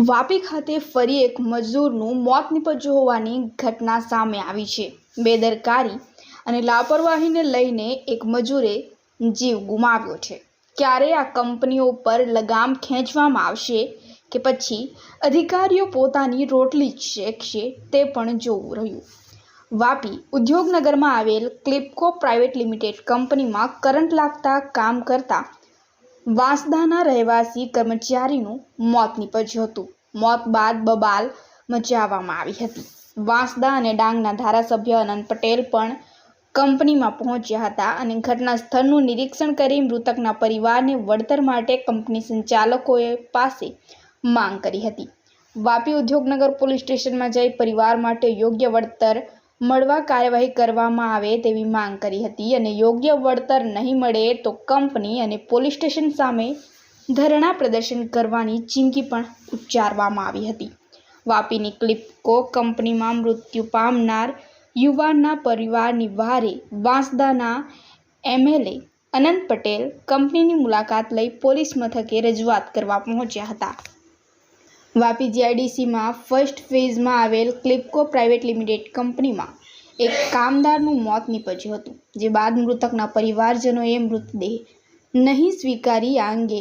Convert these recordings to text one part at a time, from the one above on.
વાપી ખાતે ફરી એક મજૂરનું મોત નીપજ્યું હોવાની ઘટના સામે આવી છે. બેદરકારી અને લાપરવાહીને લઈને એક મજૂરે જીવ ગુમાવ્યો છે. ક્યારે આ કંપનીઓ પર લગામ ખેંચવામાં આવશે કે પછી અધિકારીઓ પોતાની રોટલી શેકશે તે પણ જોવું રહ્યું. વાપી ઉદ્યોગનગરમાં આવેલ ક્લિપકો પ્રાઇવેટ લિમિટેડ કંપનીમાં કરંટ લાગતા કામ કરતા વાંસદાના રહેવાસી કર્મચારીનું મોત નીપજ્યું હતું. મોત બાદ બબાલ મચાવવામાં આવી હતી. વાંસદા અને ડાંગના ધારાસભ્ય અનંત પટેલ પણ કંપનીમાં પહોંચ્યા હતા અને ઘટના સ્થળનું નિરીક્ષણ કરી મૃતકના પરિવારને વળતર માટે કંપની સંચાલકોએ પાસે માંગ કરી હતી. વાપી ઉદ્યોગનગર પોલીસ સ્ટેશનમાં જઈ પરિવાર માટે યોગ્ય વળતર મળવા કાર્યવાહી કરવામાં આવે તેવી માંગ કરી હતી અને યોગ્ય વળતર નહીં મળે તો કંપની અને પોલીસ સ્ટેશન સામે ધરણા પ્રદર્શન કરવાની ચીમકી પણ ઉચ્ચારવામાં આવી હતી. વાપીની ક્લિપકો કંપનીમાં મૃત્યુ પામનાર યુવાનના પરિવારની વારે વાંસદાના એમએલએ અનંત પટેલ કંપનીની મુલાકાત લઈ પોલીસ મથકે રજૂઆત કરવા પહોંચ્યા હતા. વાપી જીઆઈડીસીમાં ફર્સ્ટ ફેઝમાં આવેલ ક્લિપકો પ્રાઇવેટ લિમિટેડ કંપનીમાં એક કામદારનું મોત નીપજ્યું હતું, જે બાદ મૃતકના પરિવારજનોએ મૃતદેહ નહીં સ્વીકારી આ અંગે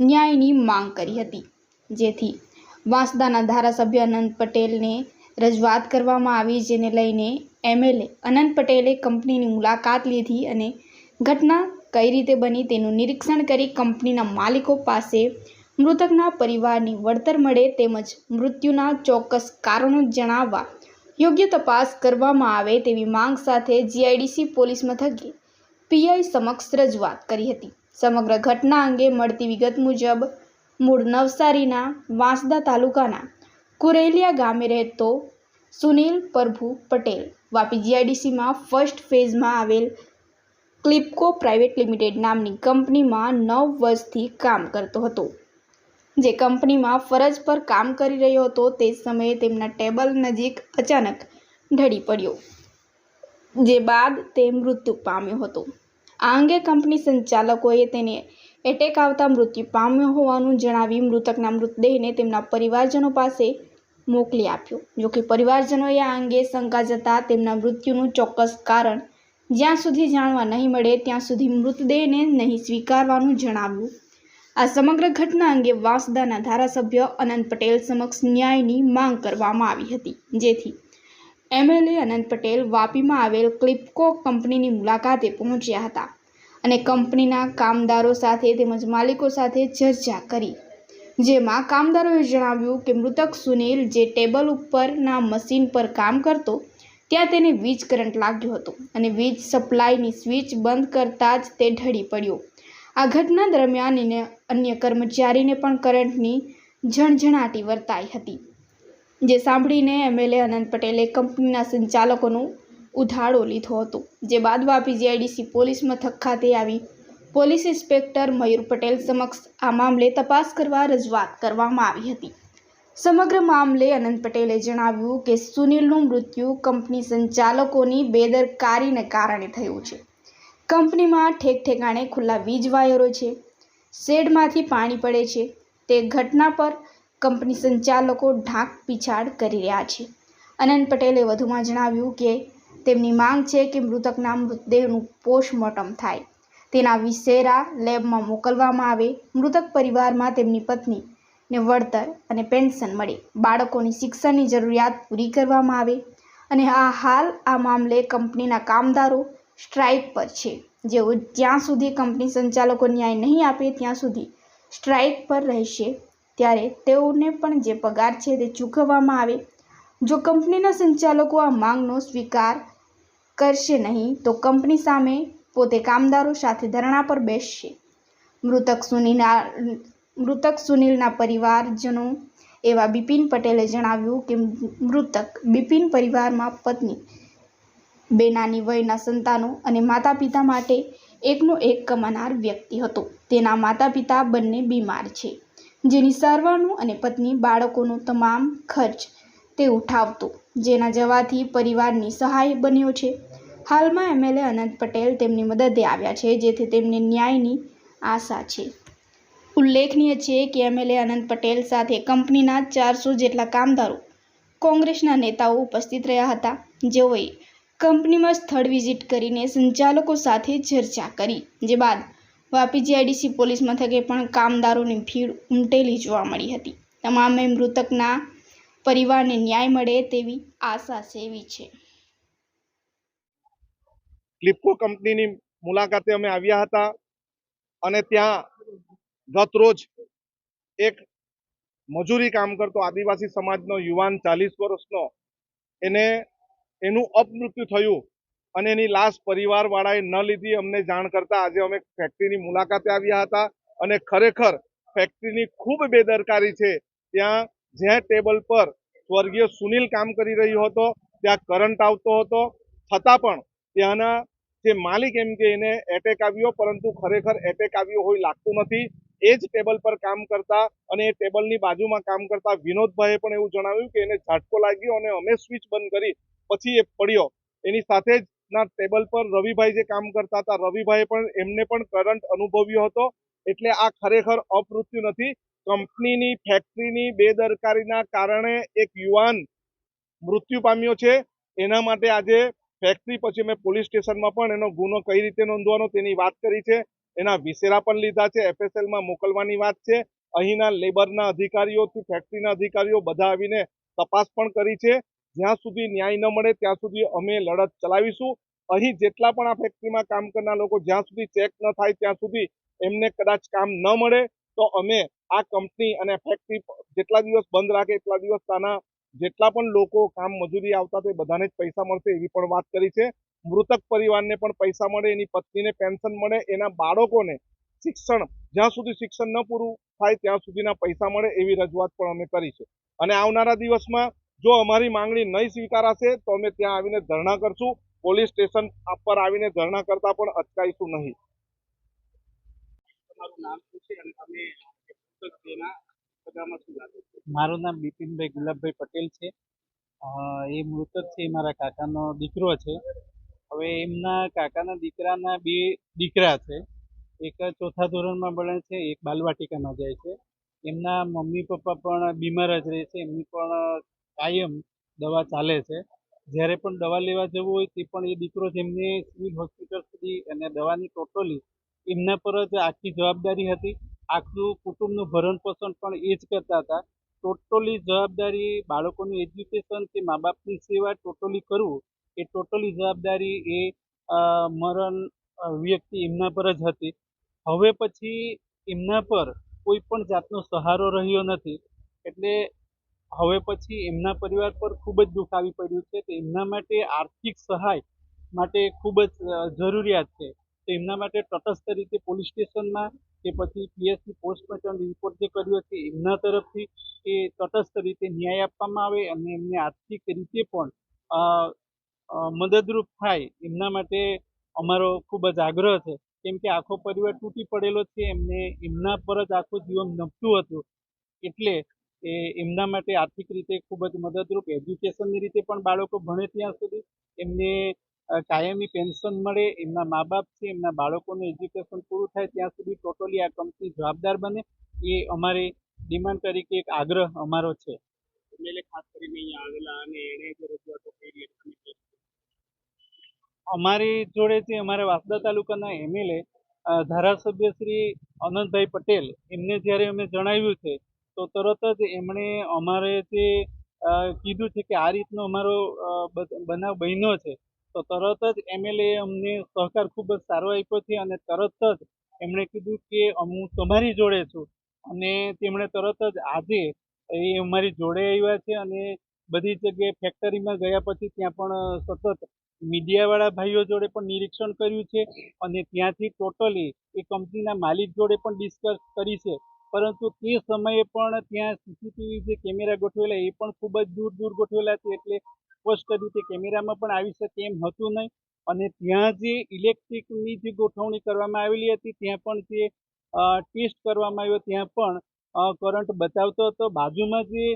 ન્યાયની માંગ કરી હતી. જેથી વાંસદાના ધારાસભ્ય અનંત પટેલને રજૂઆત કરવામાં આવી, જેને લઈને એમએલએ અનંત પટેલે કંપનીની મુલાકાત લીધી અને ઘટના કઈ રીતે બની તેનું નિરીક્ષણ કરી કંપનીના માલિકો પાસે મૃતકના પરિવારની વળતર મળે તેમજ મૃત્યુના ચોક્કસ કારણો જણાવવા યોગ્ય તપાસ કરવામાં આવે તેવી માંગ સાથે જીઆઈડીસી પોલીસ મથકે પીઆઈ સમક્ષ રજૂઆત કરી હતી. સમગ્ર ઘટના અંગે મળતી વિગત મુજબ, મૂળ નવસારીના વાંસદા તાલુકાના કુરેલિયા ગામે રહેતો સુનિલ પ્રભુ પટેલ વાપી જીઆઈડીસીમાં ફર્સ્ટ ફેઝમાં આવેલ ક્લિપકો પ્રાઇવેટ લિમિટેડ નામની કંપનીમાં નવ વર્ષથી કામ કરતો હતો. જે કંપનીમાં ફરજ પર કામ કરી રહ્યો હતો તે સમયે તેમના ટેબલ નજીક અચાનક ઢળી પડ્યો, જે બાદ તે મૃત્યુ પામ્યો હતો. આ અંગે કંપની સંચાલકોએ તેને એટેક આવતા મૃત્યુ પામ્યો હોવાનું જણાવી મૃતકના મૃતદેહને તેમના પરિવારજનો પાસે મોકલી આપ્યો. જોકે પરિવારજનોએ આ અંગે શંકા જતા તેમના મૃત્યુનું ચોક્કસ કારણ જ્યાં સુધી જાણવા નહીં મળે ત્યાં સુધી મૃતદેહને નહીં સ્વીકારવાનું જણાવ્યું. આ સમગ્ર ઘટના અંગે વાંસદાના ધારાસભ્ય અનંત પટેલ સમક્ષ ન્યાયની માંગ કરવામાં આવી હતી. જેથી એમએલએ અનંત પટેલ વાપીમાં આવેલ ક્લિપકો કંપનીની મુલાકાતે પહોંચ્યા હતા અને કંપનીના કામદારો સાથે તેમજ માલિકો સાથે ચર્ચા કરી, જેમાં કામદારોએ જણાવ્યું કે મૃતક સુનિલ જે ટેબલ ઉપરના મશીન પર કામ કરતો, ત્યાં તેને વીજ કરંટ લાગ્યો હતો અને વીજ સપ્લાયની સ્વિચ બંધ કરતાં જ તે ઢળી પડ્યો. આ ઘટના દરમિયાન એને અન્ય કર્મચારીને પણ કરંટની ઝણઝણાટી વર્તાઈ હતી, જે સાંભળીને એમએલએ અનંત પટેલે કંપનીના સંચાલકોનો ઉધાડો લીધો હતો, જે બાદ વાપી જીઆઈડીસી પોલીસ મથક ખાતે આવી પોલીસ ઇન્સ્પેક્ટર મયુર પટેલ સમક્ષ આ મામલે તપાસ કરવા રજૂઆત કરવામાં આવી હતી. સમગ્ર મામલે અનંત પટેલે જણાવ્યું કે સુનિલનું મૃત્યુ કંપની સંચાલકોની બેદરકારીને કારણે થયું છે. કંપનીમાં ઠેક ઠેકાણે ખુલ્લા વીજ વાયરો છે. શેડમાંથી પાણી પડે છે. તે ઘટના પર કંપની સંચાલકો ઢાંક પીછાડ કરી રહ્યા છે. અનંત પટેલે વધુમાં જણાવ્યું કે, તેમની માંગ છે કે મૃતકના મૃતદેહનું પોસ્ટમોર્ટમ થાય. તેના વિશેરા લેબમાં મોકલવામાં આવે. મૃતક પરિવારમાં તેમની પત્નીને વળતર અને પેન્શન મળે. બાળકોની શિક્ષણની જરૂરિયાત પૂરી કરવામાં આવે. અને આ હાલ આ મામલે કંપનીના કામદારો સ્ટ્રાઇક પર છે. જેઓ જ્યાં સુધી કંપની સંચાલકો ન્યાય નહીં આપે ત્યાં સુધી સ્ટ્રાઇક પર રહેશે. ત્યારે તેઓને પણ જે પગાર છે તે ચૂકવવામાં આવે. જો કંપનીના સંચાલકો આ માંગનો સ્વીકાર કરશે નહીં, તો કંપની સામે પોતે કામદારો સાથે ધરણા પર બેસશે. મૃતક સુનિલના મૃતક સુનિલના પરિવારજનો એવા બિપિન પટેલે જણાવ્યું કે મૃતક બિપિન પરિવારમાં પત્ની બે નાની વયના સંતાનો અને માતા પિતા માટે એકનો એક કમાનાર વ્યક્તિ હતો. તેના માતા પિતા બંને બીમાર છે, જેની સારવારનું અને પત્ની બાળકોનો તમામ ખર્ચ તે ઉઠાવતો, જેના જવાથી પરિવારની સહાય બન્યો છે. હાલમાં એમએલએ અનંત પટેલ તેમની મદદે આવ્યા છે, જેથી તેમને ન્યાયની આશા છે. ઉલ્લેખનીય છે કે એમએલએ અનંત પટેલ સાથે કંપનીના ચારસો જેટલા કામદારો કોંગ્રેસના નેતાઓ ઉપસ્થિત રહ્યા હતા, જેઓએ કંપનીમાં સ્થળ વિઝિટ કરીને સંચાલકો સાથે ચર્ચા કરી. જે બાદ વાપી જીઆઈડીસી પોલીસ મથકે પણ કામદારોની ભીડ ઉમટેલી જોવા મળી હતી. તમામે મૃતકના પરિવારને ન્યાય મળે તેવી આશા સેવી છે. લિપકો કંપનીની મુલાકાતે અમે આવ્યા હતા અને ત્યાં ગત રોજ એક મજૂરી કામ કરતો આદિવાસી સમાજનો યુવાન ચાલીસ વર્ષનો એને એનું અપમૃત્યુ થયું અને એની લાશ પરિવારવાળાએ ન લીધી. અમને જાણ કરતા આજે અમે ફેક્ટરીની મુલાકાતે આવ્યા હતા અને ખરેખર ફેક્ટરીની ખૂબ બેદરકારી છે. ત્યાં જ્યાં ટેબલ પર સ્વર્ગીય સુનિલ કામ કરી રહ્યો હતો, ત્યાં કરંટ આવતો હતો. છતાં પણ ત્યાંના જે માલિક એમ કે એને એટેક આવ્યો, પરંતુ ખરેખર એટેક આવ્યો હોય લાગતું નથી. એ જ ટેબલ પર કામ કરતા અને એ ટેબલની બાજુમાં કામ કરતા વિનોદભાઈએ પણ એવું જણાવ્યું કે એને ઝાટકો લાગ્યો અને અમે સ્વિચ બંધ કરી પછી એ પડ્યો. એની સાથે જ ના ટેબલ પર રવિભાઈ જે કામ કરતા હતા, રવિભાઈએ પણ એમને પણ કરંટ અનુભવ્યો હતો. એટલે આ ખરેખર અપમૃત્યુ નથી. કંપનીની, ફેક્ટરીની બેદરકારીના કારણે એક યુવાન મૃત્યુ પામ્યો છે. એના માટે આજે ફેક્ટરી પછી મેં પોલીસ સ્ટેશનમાં પણ એનો ગુનો કઈ રીતે નોંધવાનો તેની વાત કરી છે. એના વિસેરા પણ લીધા છે. એફએસએલમાં મોકલવાની વાત છે. અહીંના લેબરના અધિકારીઓથી ફેક્ટરીના અધિકારીઓ બધા આવીને તપાસ પણ કરી છે. જ્યાં સુધી ન્યાય ન મળે, ત્યાં સુધી અમે લડત ચલાવીશું. અહીં જેટલા પણ આ ફેક્ટરીમાં કામ કરનાર લોકો જ્યાં સુધી ચેક ન થાય, ત્યાં સુધી એમને કદાચ કામ ન મળે, તો અમે આ કંપની અને ફેક્ટરી જેટલા દિવસ બંધ રાખે, એટલા દિવસ ત્યાંના જેટલા પણ લોકો કામ મજૂરી આવતા તે બધાને જ પૈસા મળશે એવી પણ વાત કરી છે. મૃતક પરિવારને પણ પૈસા મળે, એની પત્નીને પેન્શન મળે, એના બાળકોને શિક્ષણ, જ્યાં સુધી શિક્ષણ ન પૂરું થાય, ત્યાં સુધીના પૈસા મળે એવી રજૂઆત પણ અમે કરી છે. અને આવનારા દિવસમાં જો અમારી માંગણી નહીં સ્વીકારાશે તો અમે ત્યાં આવીને ધરણા કરશું. પોલીસ સ્ટેશન પર આવીને ધરણા કરતા પણ અટકાઈશું નહીં. મારું નામ બિપિનભાઈ ગુલાબભાઈ પટેલ છે. એ મૃતક છે એ મારા કાકાનો દીકરો છે. હવે એમના કાકાના દીકરાના બે દીકરા છે. એક ચોથા ધોરણમાં ભણે છે એક બાલવાટિકામાં જાય છે. એમના મમ્મી પપ્પા પણ બીમાર જ રહે છે. એમની પણ કાયમ દવા ચાલે છે. જ્યારે પણ દવા લેવા જવું હોય તે પણ એ દીકરો જેમને સિવિલ હોસ્પિટલ સુધી અને દવાની ટોટલી એમના પર જ આખી જવાબદારી હતી. આખું કુટુંબનું ભરણ પોષણ પણ એ જ કરતા હતા. ટોટલી જવાબદારી બાળકોનું એજ્યુકેશન કે મા બાપની સેવા ટોટલી કરવું, એ ટોટલી જવાબદારી એ મરણ વ્યક્તિ એમના પર જ હતી. હવે પછી એમના પર કોઈ પણ જાતનો સહારો રહ્યો નથી. એટલે હવે પછી એમના પરિવાર પર ખૂબ જ દુઃખ આવી પડ્યું છે તો એમના માટે આર્થિક સહાય માટે ખૂબ જ જરૂરિયાત છે. તો એમના માટે તટસ્થ રીતે પોલીસ સ્ટેશનમાં કે પછી પીએસસી પોસ્ટમોર્ટમ રિપોર્ટ જે કર્યો છે એમના તરફથી એ તટસ્થ રીતે ન્યાય આપવામાં આવે અને એમને આર્થિક રીતે પણ મદદરૂપ થાય એમના માટે અમારો ખૂબ જ આગ્રહ છે. કેમ કે આખો પરિવાર તૂટી પડેલો છે, એમને એમના પર જ આખું જીવન નમતું હતું. એટલે એ એમના માટે આર્થિક રીતે ખૂબ જ મદદરૂપ એજ્યુકેશનની રીતે પણ બાળકો ભણે ત્યાં સુધી. એમને કાયમી પેન્શન મળે એમના મા બાપ છે એમના બાળકોનું એજ્યુકેશન પૂરું થાય ત્યાં સુધી ટોટલી આ કંપની જવાબદાર બને. એ અમારી ડિમાન્ડ તરીકે એક આગ્રહ અમારો છે. એમએલએ ખાસ કરીને અહીંયા આવેલા અને એણે જે રજૂઆતો કરી એટલે તમે કઈ અમારી જોડે જે અમારા વાસદા તાલુકાના એમએલએ ધારાસભ્ય શ્રી અનંતભાઈ પટેલ એમને જ્યારે અમે જણાવ્યું છે તો તરત જ એમણે અમારે જે કીધું છે કે આ રીતનો અમારો બનાવ બન્યો છે. તો તરત જ એમએલએ અમને સહકાર ખૂબ જ સારો આપ્યો છે અને તરત જ એમણે કીધું કે હું તમારી જોડે છું. અને તેમણે તરત જ આજે એ અમારી જોડે આવ્યા છે અને બધી જગ્યાએ ફેક્ટરીમાં ગયા પછી ત્યાં પણ સતત મીડિયાવાળા ભાઈઓ જોડે પણ નિરીક્ષણ કર્યું છે. અને ત્યાંથી ટોટલી એ કંપનીના માલિક જોડે પણ ડિસ્કસ કરી છે. પરંતુ તે સમયે પણ ત્યાં સીસીટીવી જે કેમેરા ગોઠવેલા એ પણ ખૂબ જ દૂર દૂર ગોઠવેલા છે એટલે સ્પષ્ટ રીતે કેમેરામાં પણ આવી શકે એમ હતું નહીં. અને ત્યાં જે ઇલેક્ટ્રિકની જે ગોઠવણી કરવામાં આવેલી હતી, ત્યાં પણ જે ટેસ્ટ કરવામાં આવ્યો, ત્યાં પણ કરંટ બતાવતો હતો. બાજુમાં જે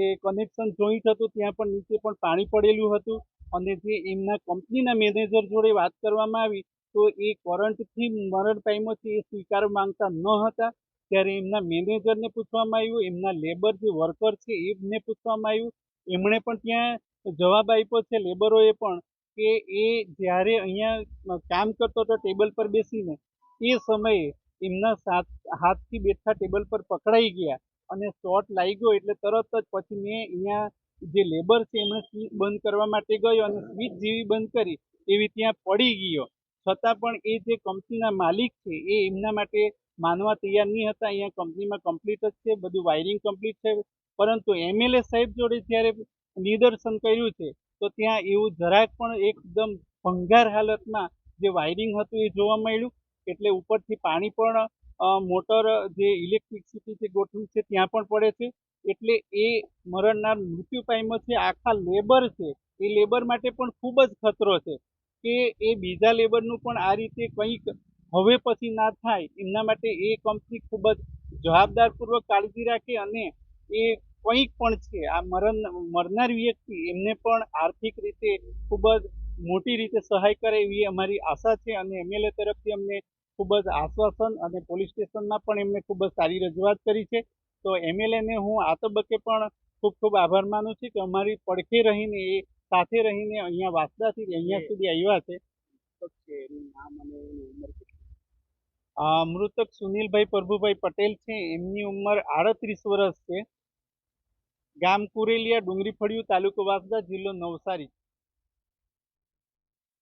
એ કનેક્શન જોઈન્ટ હતું, ત્યાં પણ નીચે પણ પાણી પડેલું હતું. અને જે એમના કંપનીના મેનેજર જોડે વાત કરવામાં આવી તો એ વોરંટથી મરણ પામ્યો એ સ્વીકાર માંગતા ન હતા. ત્યારે એમના મેનેજરને પૂછવામાં આવ્યું, એમના લેબર જે વર્કર છે એમને પૂછવામાં આવ્યું. એમણે પણ ત્યાં જવાબ આપ્યો છે લેબરોએ પણ કે એ જ્યારે અહીંયા કામ કરતો હતો ટેબલ પર બેસીને, એ સમયે એમના સાથ, હાથથી બેઠા ટેબલ પર પકડાઈ ગયા અને શોર્ટ લાગ્યો એટલે તરત જ પછી મેં અહીંયા જે લેબર છે એમણે સ્વિચ બંધ કરવા માટે ગયો અને સ્વિચ જેવી બંધ કરી, એવી ત્યાં પડી ગયો. છતાં પણ એ જે કંપનીના માલિક છે, એ એમના માટે માનવા તૈયાર નહીં હતા. અહીંયા કંપનીમાં કમ્પ્લીટ જ છે, બધું વાયરિંગ કમ્પ્લીટ છે. પરંતુ એમએલએ સાહેબ જોડે જ્યારે નિદર્શન કર્યું છે, તો ત્યાં એવું જરાક પણ એકદમ ભંગાર હાલતમાં જે વાયરિંગ હતું એ જોવા મળ્યું. એટલે ઉપરથી પાણી પણ મોટર જે ઇલેક્ટ્રિસિટી જે ગોઠવી છે ત્યાં પણ પડે છે. એટલે એ મરણનાર મૃત્યુ પામ્યો છે. આખા લેબર છે. એ લેબર માટે પણ ખૂબ જ ખતરો છે. કે એ બીજા લેબરનું પણ આ રીતે કંઈક હવે પછી ના થાય, એમના માટે એ કંપની ખૂબ જ જવાબદારપૂર્વક કાળજી રાખે અને એ કંઈક પણ છે. આ મરણ, મરનાર વ્યક્તિ એમને પણ આર્થિક રીતે ખૂબ જ મોટી રીતે સહાય કરે એવી અમારી આશા છે અને એમએલએ તરફથી અમને ખૂબ જ આશ્વાસન અને પોલીસ સ્ટેશનમાં પણ એમને ખૂબ જ સારી રજૂઆત કરી છે. તો એમએલએને હું આ તબક્કે પણ ખૂબ ખૂબ આભાર માનું છું કે અમારી પડખે રહીને એ સાથે રહીને અહીંયા વાસદાથી અહીંયા સુધી આવ્યા છે. મૃતક સુનિલભાઈ પ્રભુભાઈ પટેલ છે. એમની ઉંમર આડત્રીસ વર્ષ છે. ગામ કુરેલિયા ડુંગરી ફળિયું તાલુકો વાસદા જિલ્લો નવસારી.